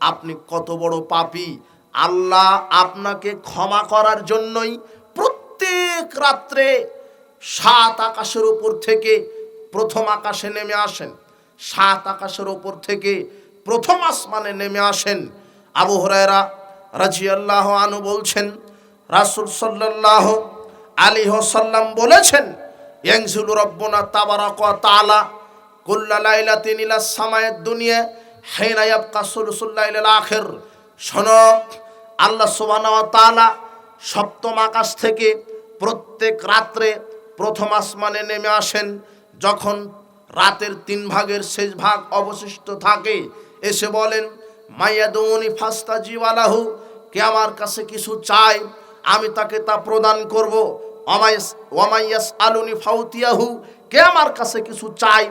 আপনি কত বড় পাপী। আল্লাহ আপনাকে ক্ষমা করার জন্যই প্রত্যেক রাত্রে সাত আকাশের উপর থেকে প্রথম আকাশে নেমে আসেন। সাত আকাশের ওপর থেকে প্রথম আসমানে নেমে আসেন। আবু হরায়রা রাজিয়াল্লাহ আনু বলছেন, রাসুল সাল্লাহ আলী সাল্লাম বলেছেন ইয়াংসুল রব্বনা তাবারাক তাআলা কুল্লা লাইলাতিন ইলা সামায়েদ দুনিয়া হাইনা ইয়াবকা সুলুসুল লাইলাল আখির। শোনো, আল্লাহ ওয়া সপ্তম আকাশ থেকে প্রত্যেক রাত্রে প্রথম আসমানে নেমে আসেন। যখন রাতের তিন ভাগের শেষ ভাগ অবশিষ্ট থাকে, এসে বলেন মাইয়াদৌনি ফাস্তা জিওয়ালাহু কে আমার কাছে কিছু চায়, আমি তাকে তা প্রদান করব। অমাইস ওয়ামাইয়াস আলুনি ফাউতিয়াহু, কে আমার কাছে কিছু চাই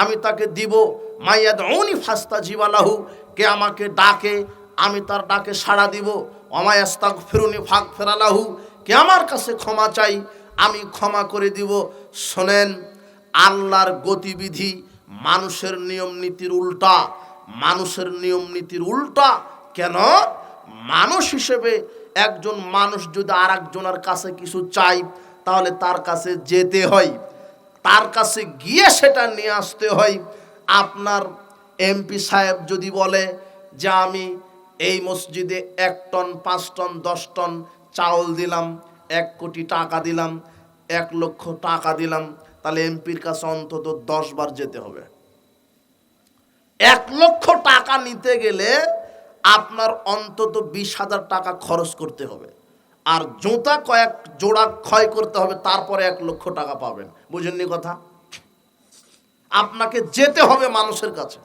আমি তাকে দিব। মাইয়াদ উনি ফাস্তা জিওয়ালাহু কে আমাকে ডাকে, আমি তার ডাকে সাড়া দিব। অমায়াস্তাক ফেরুনি ফাঁক ফেরালাহু কে আমার কাছে ক্ষমা চাই, আমি ক্ষমা করে দিব। শোনেন, আল্লাহর গতিবিধি মানুষের নিয়ম নীতির উল্টা। মানুষের নিয়ম নীতির উল্টা। কেন? মানুষ হিসেবে একজন মানুষ যদি আর একজনের কাছে কিছু চাই তাহলে তার কাছে যেতে হয়। তার কাছে গিয়ে সেটা নিয়ে আসতে হয়। আপনার এমপি সাহেব যদি বলে যে আমি এই মসজিদে এক টন, পাঁচ টন, দশ টন চাউল দিলাম, এক কোটি টাকা দিলাম, এক লক্ষ টাকা দিলাম, তাহলে এমপির কাছে অন্তত দশ বার যেতে হবে। এক লক্ষ টাকা নিতে গেলে আপনার অন্তত বিশ হাজার টাকা খরচ করতে হবে। আর জুতা কয়েক জোড়া ক্ষয় করতে হবে, তারপরে এক লক্ষ টাকা পাবেন। বুঝেননি কথা? আপনাকে যেতে হবে মানুষের কাছে।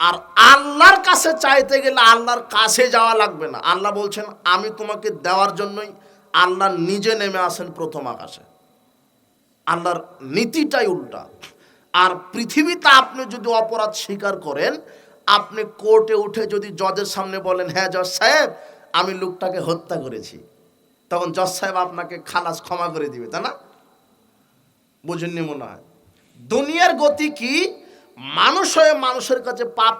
আর আল্লাহর কাছে চাইতে গেলে আল্লাহর কাছে যাওয়া লাগবে না। আল্লাহ বলছেন, আমি তোমাকে দেওয়ার জন্যই আল্লাহ নিজে নেমে আসেন প্রথম আকাশে। আল্লাহর নীতিটাই উল্টা। আর পৃথিবীতে আপনি যদি অপরাধ স্বীকার করেন, আপনি কোর্টে উঠে যদি জজের সামনে বলেন হ্যাঁ জজ সাহেব, আমি লোকটাকে হত্যা করেছি। তখন জজ সাহেব আপনাকে খালাস ক্ষমা করে দিবে, তাই না? বুঝেননি মনে হয়। দুনিয়ার গতি কি? মানুষ হয়ে মানুষের কাছে পাপ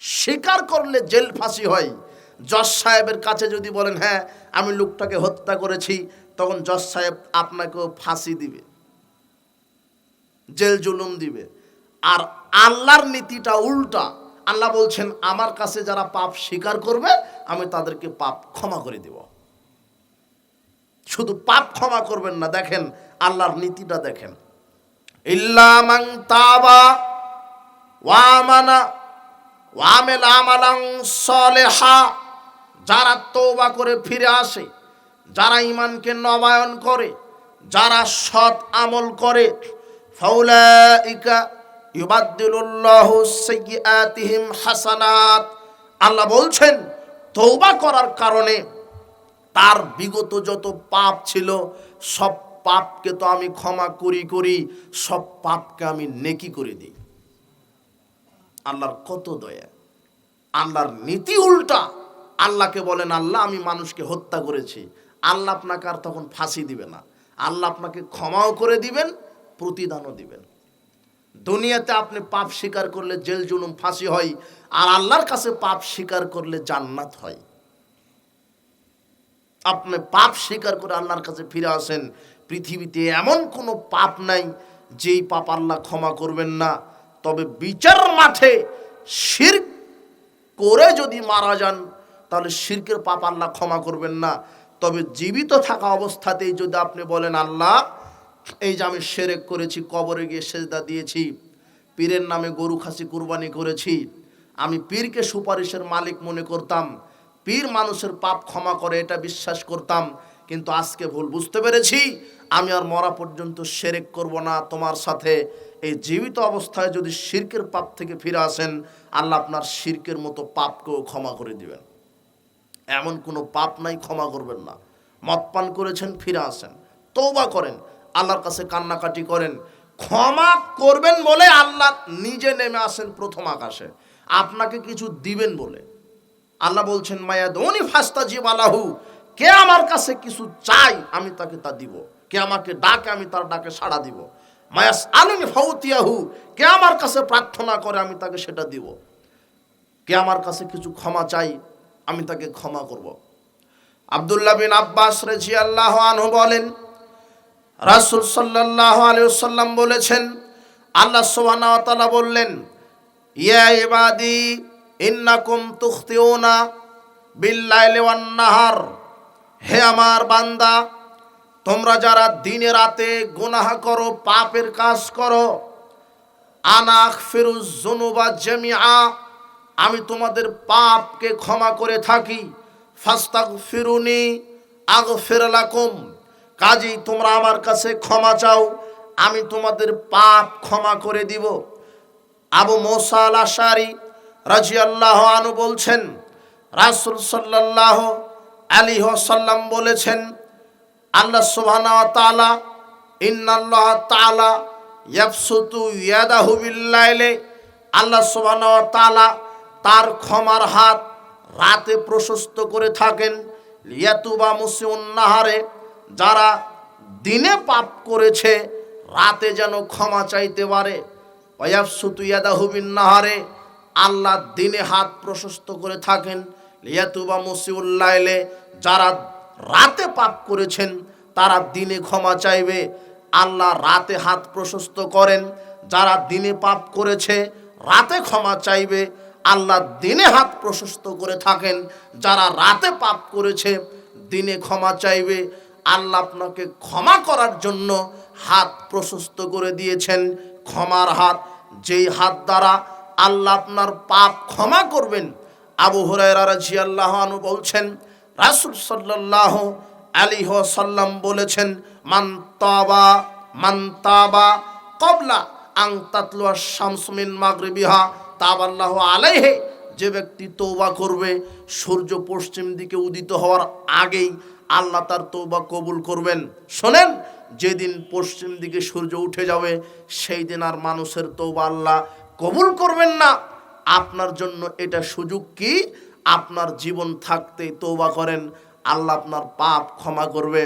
স্বীকার করলে জেল ফাঁসি হয়। জজ সাহেবের কাছে যদি বলেন হ্যাঁ আমি লোকটাকে হত্যা করেছি, তখন জজ সাহেব আপনাকেও ফাঁসি দিবে। জেল জুলুম দিবে। আর আল্লাহর নীতিটা উল্টা। আল্লাহ বলছেন, আমার কাছে যারা পাপ স্বীকার করবে, আমি তাদেরকে পাপ ক্ষমা করে দেব। শুধু পাপ ক্ষমা করবেন না, দেখেন আল্লাহর নীতিটা দেখেন। ইল্লামাং তাবা ওয়ামানা ওয়ামেল আমালাং সলেহা, যারা তৌবা করে ফিরে আসে, যারা ইমানকে নবায়ন করে, যারা সৎ আমল করে, ফাউলাইকা ইউবাদদিলুল্লাহু সাইয়্যাতিহিম হাসানাত। আল্লাহ বলছেন তৌবা করার কারণে তার বিগত যত পাপ ছিল, সব পাপকে তো আমি ক্ষমা করি করি, সব পাপকে আমি নেকি করে দিই। আল্লাহর কত দয়া, আল্লাহর নীতি উল্টা। আল্লাহকে বলেন, আল্লাহ, আমি মানুষকে হত্যা করেছি। আল্লাহ আপনাকে আর তখন ফাঁসি দিবে না। আল্লাহ আপনাকে ক্ষমাও করে দিবেন, প্রতিদানও দিবেন। দুনিয়াতে আপনি পাপ স্বীকার করলে জেল জুলুম, ফাঁসি হয়। আর আল্লাহর কাছে পাপ স্বীকার করলে জান্নাত হয়। আপনি পাপ স্বীকার করে আল্লাহর কাছে ফিরে আসেন, পৃথিবীতে এমন কোনো পাপ নাই যেই পাপ আল্লাহ ক্ষমা করবেন না। তবে বিচার মাঠে শির করে যদি মারা যান, তাহলে শিরকের পাপ আল্লাহ ক্ষমা করবেন না। তবে জীবিত থাকা অবস্থাতেই যদি আপনি বলেন, আল্লাহ, এই যে আমি সেরেক করেছি, কবরে গিয়ে সেজদা দিয়েছি, পীরের নামে গরু খাসি কুরবানি করেছি, আমি পীরকে সুপারিশের মালিক মনে করতাম পীর মানুষের পাপ ক্ষমা করে এটা বিশ্বাস করতাম, কিন্তু আজকে ভুল বুঝতে পেরেছি। আমি আর মরা পর্যন্ত সেরেক করব না তোমার সাথে। এই জীবিত অবস্থায় যদি শিরকের পাপ থেকে ফিরে আসেন, আল্লাহ আপনার শিরকের মতো পাপকেও ক্ষমা করে দিবেন। এমন কোনো পাপ নাই, ক্ষমা করবেন না। মদ পান করেছেন, ফিরে আসেন। তৌবা করেন, আল্লাহর কাছে কান্নাকাটি করেন। ক্ষমা করবেন বলে আল্লাহ নিজে নেমে আসেন প্রথম আকাশে। আপনাকে কিছু দিবেন বলে। আল্লাহ বলছেন মায়া দৌনি ফাস্তা জীব আলাহু, কে আমার কাছে কিছু চাই, আমি তাকে তা দিব। কে আমাকে ডাকে, আমি তার ডাকে সাড়া দিব। মায়াস আলুনি ফাউতিয়াহু, কে আমার কাছে প্রার্থনা করে, আমি তাকে সেটা দিব। কে আমার কাছে কিছু ক্ষমা চাই, আমি তাকে ক্ষমা করব। আব্দুল্লাহ বিন আব্বাস রেজি আল্লাহ আনহু বলেন, রাসুল সাল্লাহ আলিয়াল্লাম বলেছেন, আল্লাহ সোহানা তালা বললেন, ইয়া ইবাদি ইন্নাকুম তুখতিউনা বিল্লাইলি নাহার হে আমার বান্দা, তোমরা যারা দিনে রাতে গুনাহ করো, পাপের কাজ করো আনাখ ফিরুজ জনুবা জামিআ, আমি তোমাদের পাপকে ক্ষমা করে থাকি। ফাস্তাক ফিরুনি আগ ফেরলাকুম কাজেই তোমরা আমার কাছে ক্ষমা চাও, আমি তোমাদের পাপ ক্ষমা করে দিব। আবু মোসা আল আশারি রাজি আল্লাহ আনু বলছেন, রাসুল সাল্লাহ আলী সাল্লাম বলেছেন, আল্লাহ সুবহানাহু ওয়া তাআলা ইন্নাল্লাহ তাআলা ইয়াবসুতু ইয়াদাহু বিল্লাইলি, আল্লাহ সুবহানাহু ওয়া তাআলা তার ক্ষমার হাত রাতে প্রশস্ত করে থাকেন ইয়াতুবা মুসিউন নাহারে, যারা দিনে পাপ করেছে, রাতে যেন ক্ষমা চাইতে পারে ওয়াবসুতু ইয়াদাহু বিন নাহারে আল্লাহ দিনে হাত প্রশস্ত করে থাকেন। লিয়াতুবা মুসিউল্লাইলে যারা রাতে পাপ করেছেন, তারা দিনে ক্ষমা চাইবে। আল্লাহ রাতে হাত প্রশস্ত করেন। যারা দিনে পাপ করেছে, রাতে ক্ষমা চাইবে। আল্লাহ দিনে হাত প্রশস্ত করে থাকেন। যারা রাতে পাপ করেছে, দিনে ক্ষমা চাইবে। আল্লাহ আপনাকে ক্ষমা করার জন্য হাত প্রশস্ত করে দিয়েছেন। ক্ষমার হাত, যেই হাত দ্বারা আল্লাহ আপনার পাপ ক্ষমা করবেন। আবু হুরায়রা রাদিয়াল্লাহু আনহু বলছেন, রাসূল সাল্লাল্লাহু আলাইহি সাল্লাম বলেছেন মান্তাবা মান্তাবা কবলা আং আন তাতলুয়া শামসু মিন মাগরিবিহা। তাবাল্লাহু আলাইহি, যে ব্যক্তি তৌবা করবে, সূর্য পশ্চিম দিকে উদিত হওয়ার আগেই আল্লাহ তার তৌবা কবুল করবেন। শোনেন, যেদিন পশ্চিম দিকে সূর্য উঠে যাবে সেই দিন আর মানুষের তৌবা আল্লাহ কবুল করবেন না, আপনার জন্য এটা সুযোগ কি? আপনার জীবন থাকতে তৌবা করেন, আল্লাহ আপনার পাপ ক্ষমা করবে।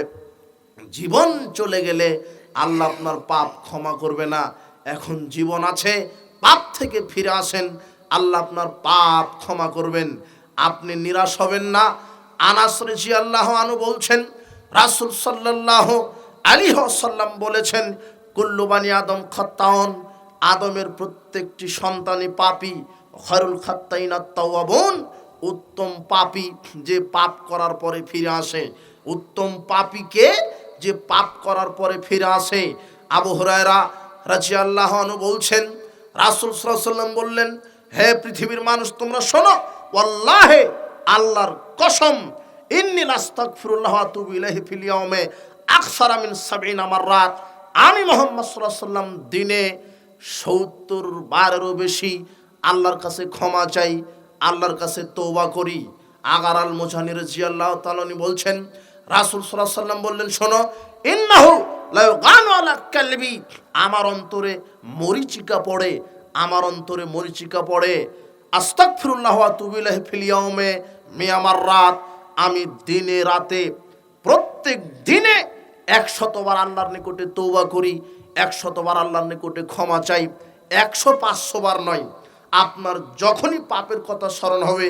জীবন চলে গেলে আল্লাহ আপনার পাপ ক্ষমা করবে না। এখন জীবন আছে, পাপ থেকে ফিরে আসেন, আল্লাহ আপনার পাপ ক্ষমা করবেন। আপনি নিরাশ হবেন না। আনাস রেজি আল্লাহ আনু বলছেন, রাসুল সাল্লাহ আলী সাল্লাম বলেছেন কুল্লুবানি আদম খত্তাউন আদমের প্রত্যেকটি সন্তানই পাপি। খরুল খাত্তাইনা তাওয়াবুন উত্তম পাপি যে পাপ করার পরে ফিরে আসে। উত্তম পাপীকে যে পাপ করার পরে ফিরে আসে? আবু হুরায়রা রাজি আল্লাহ বলছেন, রাসুল সাল্লাম বললেন, হে পৃথিবীর মানুষ, তোমরা শোনো, ওয়াল্লাহে আল্লাহর কসম, ইন্নি লাস্তাগফিরুল্লাহ ওয়া আতুবু ইলাইহি ফিল ইয়াউমে আকসারা মিন সাবঈনা মাররাত। আমি মোহাম্মদ আলাইহি সাল্লাম দিনে সত্তর বারেরও বেশি আল্লাহর কাছে ক্ষমা চাই, আল্লাহর কাছে তৌবা করি। আগার আল মোজানির জিয়াল্লাহ তালনি বলছেন, রাসুল সাল্লাহ সাল্লাম বললেন, শোনো, ইন্নাহু আমার অন্তরে মরিচিকা পড়ে, আমার অন্তরে মরিচিকা পড়ে। আস্তাগফিরুল্লাহ ওয়া আতুবু ইলাইহি ফিল ইয়াউমে মিয়ামার রাত, আমি দিনে রাতে প্রত্যেক দিনে একশতবার আল্লাহর নিকটে তৌবা করি। একশতবার আল্লাহর নিকটে ক্ষমা চাই, একশো পাঁচশো বার নয়। আপনার যখনই পাপের কথা স্মরণ হবে,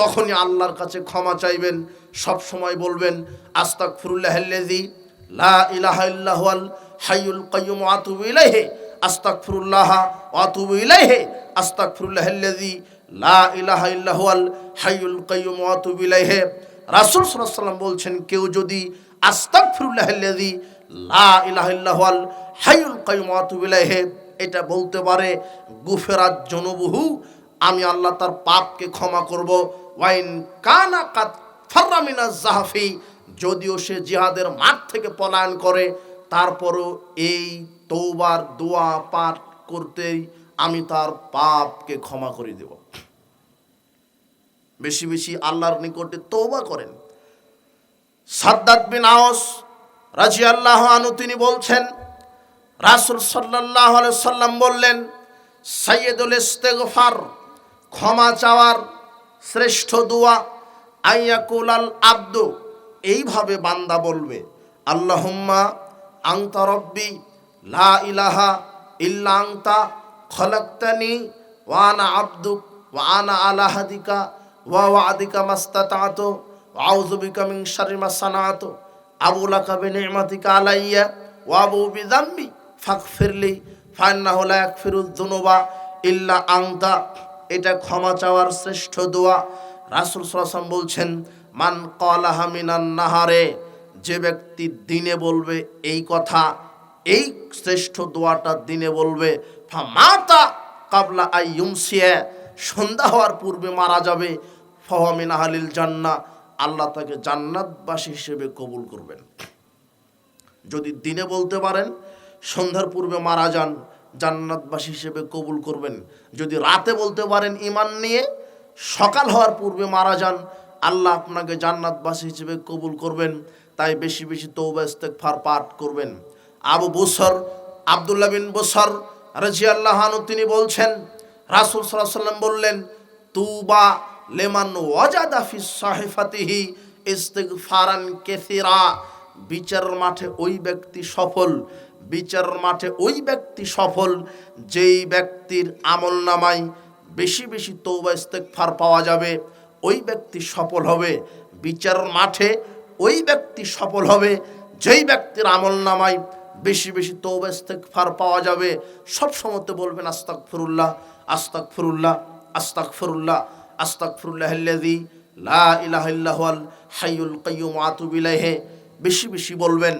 তখনই আল্লাহর কাছে ক্ষমা চাইবেন সব সময় বলবেন আস্তাক ফুরুল্লাহি লা আস্তাগফিরুল্লাহাল্লাযী লা সাল্লাম বলছেন, কেউ যদি আস্তাক আস্তাগফিরুল্লাহাল্লাযী লা এটা বলতে পারে, গুফেরাত জনবহু, আমি আল্লাহ তার পাপকে ক্ষমা করব। ওয়াইন কানা কাত ফাররামিনা জাহাফি, যদিও সে জিহাদের মাঠ থেকে পলায়ন করে, তারপরও এই তৌবার দোয়া পাঠ করতেই আমি তার পাপকে ক্ষমা করে দেব। বেশি বেশি আল্লাহর নিকটে তৌবা করেন। সাদ্দাত বিন আওস রাজি আল্লাহ আনু তিনি বলছেন, রাসুল সাল্লাহ সাল্লাম বললেন সৈয়দুল ইস্তেগফার, ক্ষমা চাওয়ার শ্রেষ্ঠ দোয়া আইয়াকুল আল আব্দু। এইভাবে বান্দা বলবে, আল্লাহম্মা আংতা রব্বি, লা ইলাহা ইল্লা আনতা, খলাকতানি ওয়া আনা আবদুক ওয়া আনা আলা হাদিকা, ওয়া ওয়াদিকা মাস্তাতাতু, ওয়া আউযু বিকা মিন শাররি মা সানাতু। আবু লাকা বিনিমাতিকা আলাইয়া ওয়া আবু বিযামবি ফাগফিরলি, ফাইন্নাহু লা ইয়াগফিরুয যুনুবা ইল্লা আনতা। এটা ক্ষমা চাওয়ার শ্রেষ্ঠ দোয়া। রাসূল সাল্লাল্লাহু বলছেন, মান ক্বালাহা মিনান নাহারে যে ব্যক্তি দিনে বলবে এই কথা, এই শ্রেষ্ঠ দোয়াটা দিনে বলবে মাতা কাবলা আই ইউমসিয়া সন্ধ্যা হওয়ার পূর্বে মারা যাবে। ফহমিন আহলিল জান্না আল্লাহ তাকে জান্নাতবাসী হিসেবে কবুল করবেন। যদি দিনে বলতে পারেন, সন্ধ্যার পূর্বে মারা যান, জান্নাতবাসী হিসেবে কবুল করবেন। যদি রাতে বলতে পারেন ইমান নিয়ে সকাল হওয়ার পূর্বে মারা যান, আল্লাহ আপনাকে জান্নাতবাসী হিসেবে কবুল করবেন। তাই বেশি বেশি তৌবা ইস্তেগফার পাঠ করবেন। আবু বসর, আবদুল্লাহ বিন বসর রাজি আল্লাহানু তিনি বলছেন, রাসূল আলাইহি সাল্লাম বললেন তুবা লেমান ওয়াজাদা ফি সাহিফাতিহি ইস্তিগফারান কাসীরা। বিচার মাঠে ওই ব্যক্তি সফল বিচার মাঠে ওই ব্যক্তি সফল, যেই ব্যক্তির আমল নামায় বেশি বেশি তৌবা ইস্তেগফার পাওয়া যাবে, ওই ব্যক্তি সফল হবে। বিচার মাঠে ওই ব্যক্তি সফল হবে, যেই ব্যক্তির আমল নামায় বেশি বেশি তৌবা ইস্তেগফার পাওয়া যাবে। সব সময়তে বলবেন, আস্তাগফিরুল্লাহ আস্তাগফিরুল্লাহ আস্তাগফিরুল্লাহ। আস্তাগফিরুল্লাহ আল্লাযী লা ইলাহা ইল্লা হুয়াল হাইয়ুল কাইয়্যুম ওয়া আতুবু ইলাইহি। বেশি বেশি বলবেন,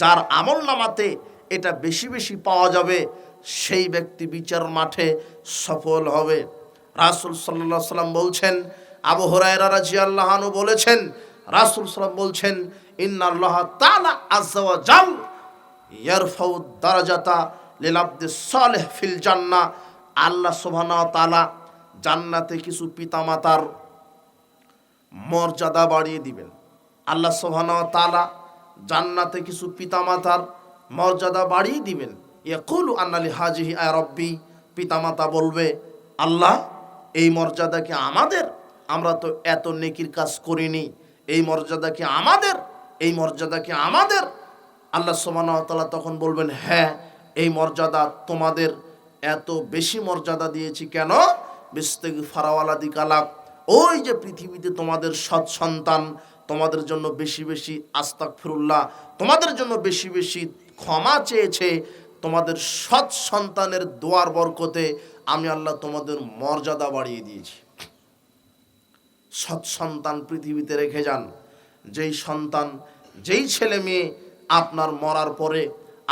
যার আমল নামাতে এটা বেশি বেশি পাওয়া যাবে, সেই ব্যক্তি বিচার মাঠে সফল হবে। রাসূল সাল্লাল্লাহু সাল্লাম বলছেন, আবু হুরায়রা রাদিয়াল্লাহু আনহু বলেছেন, রাসূল সাল্লাম বলছেন, ইন্নাল্লাহ তাআলা আযজা ওয়া জাল ইয়ারফাউ দারাজাতা লিল আবদিস সালেহ ফিল জান্নাহ। আল্লাহ সুবহানাহু তাআলা জান্নাতে কিছু পিতামাতার মর্যাদা বাড়িয়ে দিবেন। আল্লাহ সুবহানাহু ওয়া তাআলা জান্নাতে কিছু পিতামাতার মর্যাদা বাড়িয়ে দিবেন। ইয়াকুলু আন্নালি হাজিহি আয় রব্বি, পিতামাতা বলবে, আল্লাহ, এই মর্যাদা কি আমাদের? আমরা তো এত নেকির কাজ করিনি। এই মর্যাদা কি আমাদের? এই মর্যাদা কি আমাদের? আল্লাহ সোমানতলা তখন বলবেন হ্যাঁ এই মর্যাদা তোমাদের এত বেশি মর্যাদা দিয়েছি কেন? বিস্তেগি ফারাওয়ালা দিকালাক। ওই যে পৃথিবীতে তোমাদের সৎ সন্তান, তোমাদের জন্য বেশি বেশি আস্তাক ফিরুল্লাহ তোমাদের জন্য বেশি বেশি ক্ষমা চেয়েছে, তোমাদের সৎ সন্তানের দোয়ার বরকতে আমি আল্লাহ তোমাদের মর্যাদা বাড়িয়ে দিয়েছি। সৎ সন্তান পৃথিবীতে রেখে যান। যেই সন্তান, যেই ছেলে মেয়ে আপনার মরার পরে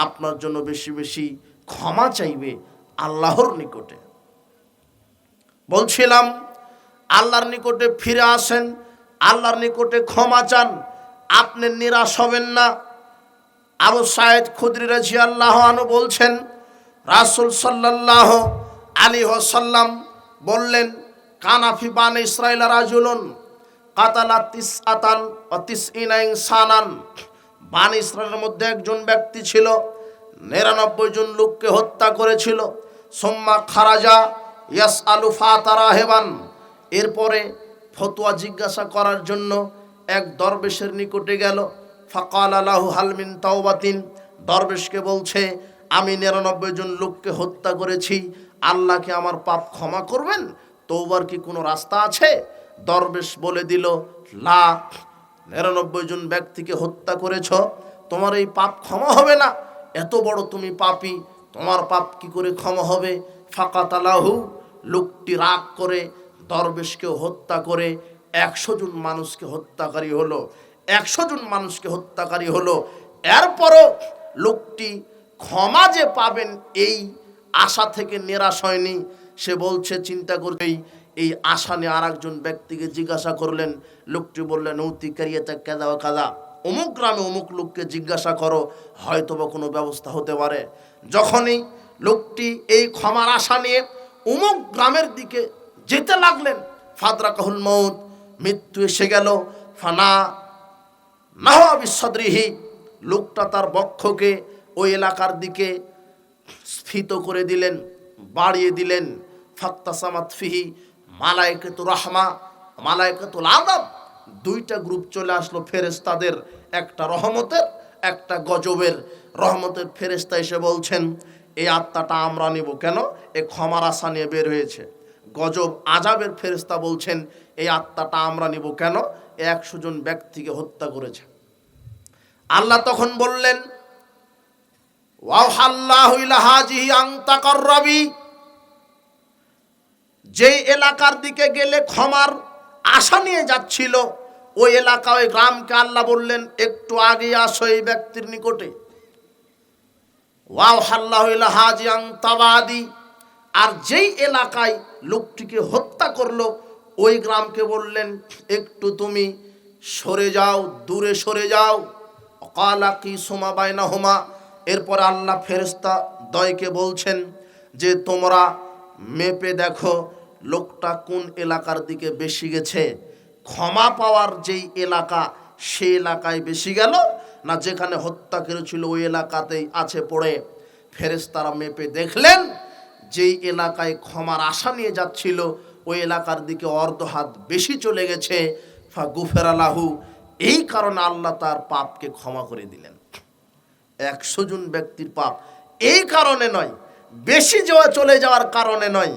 আপনার জন্য বেশি বেশি ক্ষমা চাইবে আল্লাহর নিকটে। বলছিলাম, আল্লাহর নিকটে ফিরে আসেন, আল্লাহর নিকটে ক্ষমা চান, আপনি নিরাশ হবেন না। আবু সাহেদ খুদরি রাজি আল্লাহ আনু বলছেন, রাসুল সাল্লাহ আলী সাল্লাম বললেন কানাফি বান ইসরায়েল রাজুলুন কাতালা তিস আতান ও তিস ইনাইং সানান। বান ইসরায়েলের মধ্যে একজন ব্যক্তি ছিল, নিরানব্বই জন লোককে হত্যা করেছিল। সোম্মা খারাজা ইয়াস আলু ফাতারা হেবান এরপরে ফতোয়া জিজ্ঞাসা করার জন্য এক দরবেশের নিকটে গেল। ফাকাল আলাহু হালমিন তাওবাতিন। দরবেশকে বলছে, আমি নিরানব্বই জন লোককে হত্যা করেছি। আল্লাহকে আমার পাপ ক্ষমা করবেন? তৌবার কি কোনো রাস্তা আছে? দরবেশ বলে দিল লা নিরানব্বই জন ব্যক্তিকে হত্যা করেছ। তোমার এই পাপ ক্ষমা হবে না। এত বড় তুমি পাপি, তোমার পাপ কি করে ক্ষমা হবে? ফাকাতালাহু, লোকটি রাগ করে, দরবেশকে হত্যা করে, একশো জন মানুষকে হত্যাকারী হলো, একশো জন মানুষকে হত্যাকারী হলো। এরপরও লোকটি ক্ষমা যে পাবেন এই আশা থেকে নিরাশ হয়নি। সে বলছে, চিন্তা করতেই এই আশা নিয়ে আর একজন ব্যক্তিকে জিজ্ঞাসা করলেন। লোকটি বললেন, নৌতি কারিয়াতা কাদা কাদা অমুক গ্রামে অমুক লোককে জিজ্ঞাসা করো হয়তো বা কোনো ব্যবস্থা হতে পারে। যখনই লোকটি এই ক্ষমার আশা নিয়ে অমুক গ্রামের দিকে যেতে লাগলেন। ফাদরা কাহুল মৌত মৃত্যু এসে গেল। ফানা নাহা বিশ্বদ্রিহি লোকটা তার বক্ষকে ওই এলাকার দিকে স্ফীত করে দিলেন, বাড়িয়ে দিলেন। ফাক্তাসামাত ফিহি মালায়কেতু রাহমা, মালায়কেতুল আদব দুইটা গ্রুপ চলে আসলো ফেরেস্তাদের একটা রহমতের, একটা গজবের। রহমতের ফেরেস্তা এসে বলছেন এই আত্মাটা আমরা নিব। কেন? এ ক্ষমার আশা নিয়ে বের হয়েছে। গজব আজাবের ফেরেস্তা বলছেন, এই আত্মাটা আমরা নিব কেন? একশো জন ব্যক্তিকে হত্যা করেছে। আল্লাহ তখন বললেন যে এলাকার দিকে গেলে ক্ষমার আশা নিয়ে যাচ্ছিল, ওই এলাকা ওই গ্রামকে আল্লাহ বললেন, একটু আগে আসো এই ব্যক্তির নিকটে। ওয়াও হাল্লাহ হাজিয়াং তাবাদি। আর যেই এলাকায় লোকটিকে হত্যা করল, ওই গ্রামকে বললেন, একটু তুমি সরে যাও, দূরে সরে যাও। অকালা কি সোমা বাইনা হোমা এরপর আল্লাহ ফেরস্তা দয়কে বলছেন যে, তোমরা মেপে দেখো লোকটা কোন এলাকার দিকে বেশি গেছে। ক্ষমা পাওয়ার যেই এলাকা সেই এলাকায় বেশি গেল না যেখানে হত্যা করেছিল ওই এলাকাতেই আছে পড়ে। ফেরেস্তারা মেপে দেখলেন, যেই এলাকায় ক্ষমার আশা নিয়ে যাচ্ছিল, ওই এলাকার দিকে অর্ধ হাত বেশি চলে গেছে। ফা গুফের আলাহু এই কারণে আল্লাহ তার পাপকে ক্ষমা করে দিলেন। একশো জন ব্যক্তির পাপ এই কারণে নয়, বেশি যাওয়া চলে যাওয়ার কারণে নয়।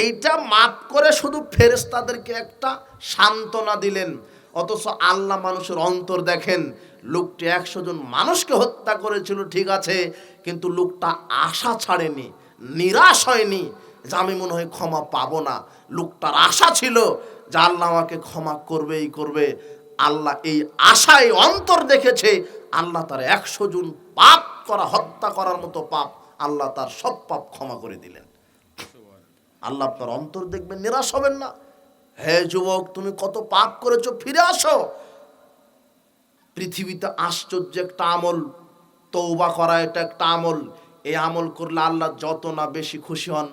এইটা মাপ করে শুধু ফেরেস্তাদেরকে একটা সান্ত্বনা দিলেন। অথচ আল্লাহ মানুষের অন্তর দেখেন লোকটি একশো জন মানুষকে হত্যা করেছিল ঠিক আছে কিন্তু লোকটা আশা ছাড়েনি নিরাশ হয়নি যে আমি মনে হয় ক্ষমা পাবো না। লোকটার আশা ছিল যে আল্লাহ আমাকে ক্ষমা করবেই করবে। আল্লাহ এই আশায় অন্তর দেখেছে আল্লাহ তার একশো জন পাপ করা হত্যা করার মতো পাপ আল্লাহ তার সব পাপ ক্ষমা করে দিলেন। আল্লাহ আপনার অন্তর দেখবেন নিরাশ হবেন না। হে যুবক, তুমি কত পাপ করেছ, ফিরে আসো। পৃথিবীতে আশ্চর্য একটা আমল তৌবা করা এটা একটা আমল। এই আমল করলে আল্লাহ যত না বেশি খুশি হন,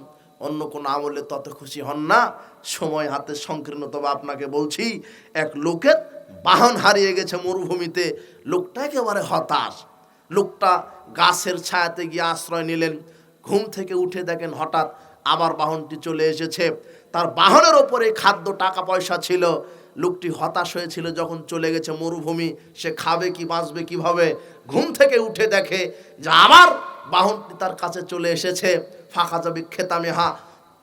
অন্য কোনো আমলে তত খুশি হন না। সময় হাতে সংকীর্ণ তবে আপনাকে বলছি, এক লোকের বাহন হারিয়ে গেছে মরুভূমিতে, লোকটা একেবারে হতাশ। লোকটা গাছের ছায়াতে গিয়ে আশ্রয় নিলেন, ঘুম থেকে উঠে দেখেন হঠাৎ আবার বাহনটি চলে এসেছে। তার বাহনের ওপরে খাদ্য টাকা পয়সা ছিল। লোকটি হতাশ হয়েছিল যখন চলে গেছে মরুভূমি। সে খাবে কি, বাঁচবে কীভাবে? ঘুম থেকে উঠে দেখে যে আবার বাহনটি তার কাছে চলে এসেছে। ফাঁকা যাবে খেতামেহা।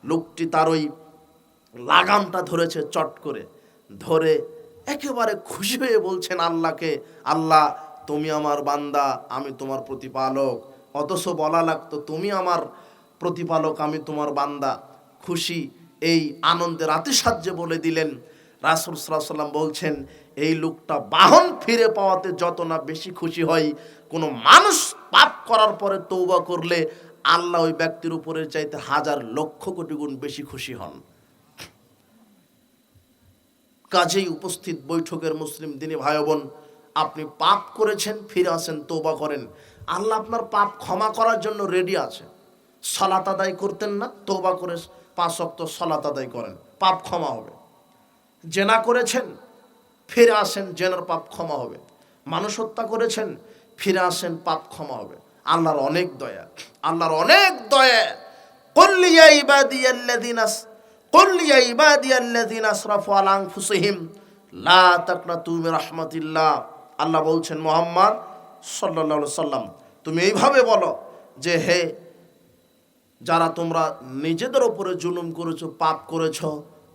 লোকটি তার ওই লাগামটা ধরেছে চট করে। ধরে একেবারে খুশি হয়ে বলছেন, আল্লাহকে, আল্লাহ, তুমি আমার বান্দা, আমি তোমার প্রতিপালক। অথচ বলা লাগতো, তুমি আমার প্রতিপালক, আমি তোমার বান্দা। খুশি এই আনন্দের আতিসাহ্যে বলে দিলেন। রাসুল সাল্লাম বলছেন, এই লোকটা বাহন ফিরে পাওয়াতে যত না বেশি খুশি হয়, কোনো মানুষ পাপ করার পরে তৌবা করলে আল্লাহ ওই ব্যক্তির উপরে চাইতে হাজার লক্ষ কোটি গুণ বেশি খুশি হন। কাজেই উপস্থিত বৈঠকের মুসলিম দিনী ভাই বোন আপনি পাপ করেছেন, ফিরে আসেন তোবা করেন। আল্লাহ আপনার পাপ ক্ষমা করার জন্য রেডি আছে। সলাত আদায় করতেন না তোবা করে পাঁচ অক্ত সলাত আদায় করেন, পাপ ক্ষমা হবে। জেনা করেছেন, ফিরে আসেন, জেনার পাপ ক্ষমা হবে। মানুষ হত্যা করেছেন, ফিরে আসেন, পাপ ক্ষমা হবে। আল্লাহর অনেক দয়া, আল্লাহর অনেক দয়া। আল্লাহ বলছেন, মোহাম্মদ সাল্লাম তুমি এইভাবে বলো যে, হে যারা তোমরা নিজেদের ওপরে জুলুম করেছ, পাপ করেছ,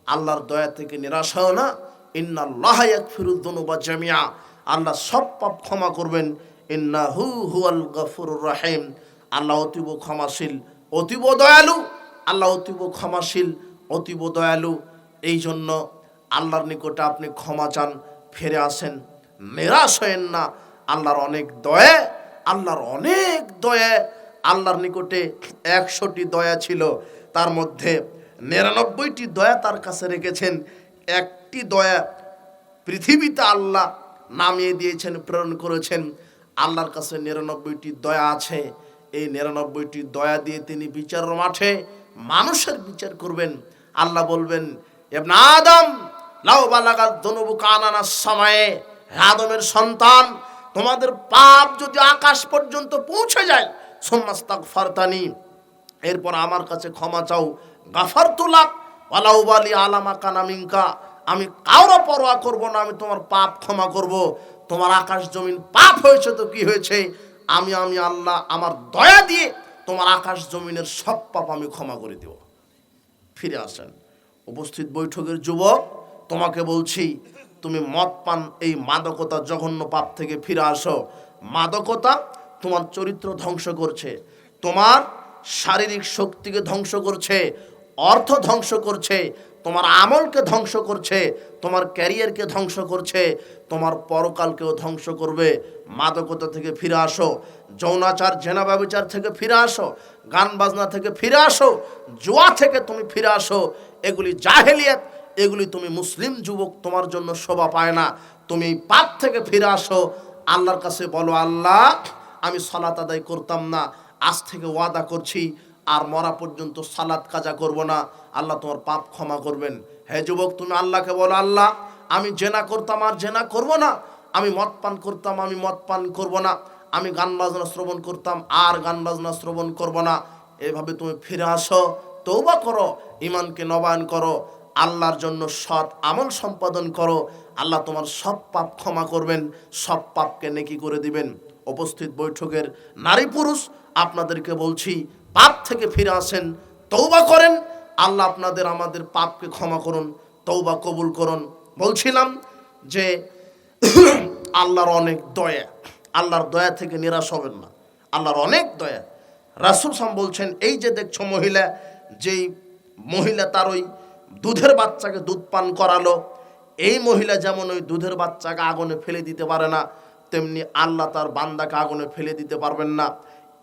আল্লাহর দয়া থেকে নিরাশ হও না। ইন্নাল্লাহ ইয়াগফিরুদ-দুনুবা জামিয়া আল্লাহ সব পাপ ক্ষমা করবেন। ইন্নাহু হুয়াল গফুরুর রহিম। আল্লাহ অতীব ক্ষমাশীল, অতীব দয়ালু। আল্লাহ অতীব ক্ষমাশীল, অতীব দয়ালু। এই জন্য আল্লাহর নিকটে আপনি ক্ষমা চান, ফিরে আসেন। নিরাশ হয়েন না। আল্লাহর অনেক দয়া, আল্লাহর অনেক দয়া। আল্লাহর নিকটে একশোটি দয়া ছিল। তার মধ্যে নিরানব্বইটি দয়া তার কাছে রেখেছেন। একটি দয়া পৃথিবীতে আল্লাহ নামিয়ে দিয়েছেন, প্রেরণ করেছেন। আল্লাহর কাছে নিরানব্বইটি দয়া আছে। এই নিরানব্বইটি দয়া দিয়ে তিনি বিচার মাঠে মানুষের বিচার করবেন। আল্লাহ বলবেন এবনা আদম, লাউ বালাগাত দনুবু কানানার সময়ে। আদমের সন্তান, তোমাদের পাপ যদি আকাশ পর্যন্ত পৌঁছে যায় সোম্মাস্তাক ফারতানি এরপর আমার কাছে ক্ষমা চাও। গাফার তুলাক ওয়ালাউবালি আলামা কানামিঙ্কা আমি কারও পরোয়া করব না, আমি তোমার পাপ ক্ষমা করব। তোমার আকাশ জমিন পাপ হয়েছে তো কি হয়েছে? আমি আমি আল্লাহ আমার দয়া দিয়ে তোমার আকাশ জমিনের সব পাপ আমি ক্ষমা করে দেব। ফিরে আসেন। উপস্থিত বৈঠকের যুবক, তোমাকে বলছি, তুমি মদ পান এই মাদকতা জঘন্য পাপ থেকে ফিরে আসো। মাদকতা তোমার চরিত্র ধ্বংস করছে, তোমার শারীরিক শক্তিকে ধ্বংস করছে, অর্থ ধ্বংস করছে, তোমার আমলকে ধ্বংস করছে, তোমার ক্যারিয়ারকে ধ্বংস করছে, তোমার পরকালকেও ধ্বংস করবে। মাদকতা থেকে ফিরে আসো, যৌনাচার জেনা ব্যবচার থেকে ফিরে আসো গান বাজনা থেকে ফিরে আসো, জুয়া থেকে তুমি ফিরে আসো, এগুলি জাহেলিয়াত, এগুলি তুমি মুসলিম যুবক তোমার জন্য শোভা পায় না। তুমি পাপ থেকে ফিরে আসো, আল্লাহর কাছে বলো, আল্লাহ আমি সালাত আদায় করতাম না। আজ থেকে ওয়াদা করছি, আর মরা পর্যন্ত সালাত কাজা করব না। আল্লাহ তোমার পাপ ক্ষমা করবেন। হে যুবক, তুমি আল্লাহকে বলো, আল্লাহ, আমি জেনা করতাম আর জেনা করব না। আমি মদ পান করতাম, আমি মদ পান করব না। আমি গান বাজনা শ্রবণ করতাম, আর গান বাজনা শ্রবণ করব না। এভাবে তুমি ফিরে আসো তৌবা করো ইমানকে নবায়ন করো, আল্লাহর জন্য সৎ আমল সম্পাদন করো। আল্লাহ তোমার সব পাপ ক্ষমা করবেন, সব পাপকে নেকি করে দিবেন। উপস্থিত বৈঠকের নারী পুরুষ, আপনাদেরকে বলছি, পাপ থেকে ফিরে আসেন তৌবা করেন। আল্লাহ আপনাদের, আমাদের পাপকে ক্ষমা করুন তৌবা কবুল করুন। বলছিলাম যে আল্লাহর অনেক দয়া, আল্লাহর দয়া থেকে নিরাশ হবেন না। আল্লাহর অনেক দয়া। রাসুল সাম বলছেন, এই যে দেখছ মহিলা, যেই মহিলা তার ওই দুধের বাচ্চাকে দুধ পান করালো, এই মহিলা যেমন ওই দুধের বাচ্চাকে আগুনে ফেলে দিতে পারে না তেমনি আল্লাহ তার বান্দাকে আগুনে ফেলে দিতে পারবেন না।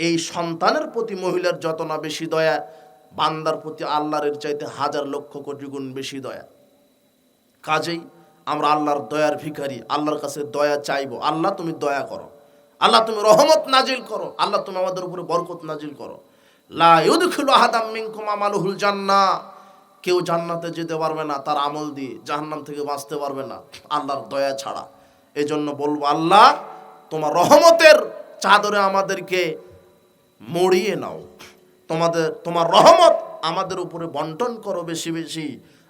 এই সন্তানের প্রতি মহিলার যত না বেশি দয়া, বান্দার প্রতি আল্লাহর এর চাইতে হাজার লক্ষ কোটি গুণ বেশি দয়া। কাজেই আমরা আল্লাহর দয়ার ভিখারি, আল্লাহর কাছে দয়া চাইব। আল্লাহ তুমি দয়া করো। আল্লাহ তুমি রহমত নাজিল করো। আল্লাহ তুমি আমাদের উপরে বরকত নাজিল করো। আমালুহুল কেউ জান্নাতে যেতে পারবে না তার আমল দিয়ে, জাহান্নাম থেকে বাঁচতে পারবে না আল্লাহর দয়া ছাড়া। এই জন্য বলব, আল্লাহ, তোমার রহমতের চাদরে আমাদেরকে মরিয়ে নাও। তোমাদের, তোমার রহমত আমাদের উপরে বন্টন করো বেশি বেশি।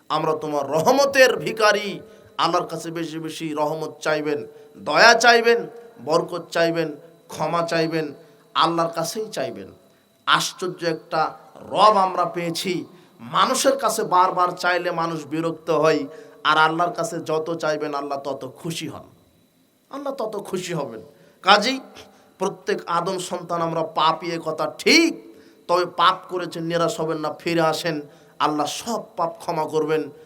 আমরা তোমার রহমতের ভিখারি, আল্লাহর কাছে বেশি বেশি রহমত চাইবেন, দয়া চাইবেন, বরকত চাইবেন, ক্ষমা চাইবেন, আল্লাহর কাছেই চাইবেন। আশ্চর্য একটা রব আমরা পেয়েছি। মানুষের কাছে বারবার চাইলে মানুষ বিরক্ত হয়, আর আল্লাহর কাছে যত চাইবেন আল্লাহ তত খুশি হন। আল্লাহ তত খুশি হবেন। কাজেই প্রত্যেক আদম সন্তান আমরা পাপ ইয়ে কথা ঠিক, তবে পাপ করেছেন, নিরাশ হবেন না, ফিরে আসেন, আল্লাহ সব পাপ ক্ষমা করবেন।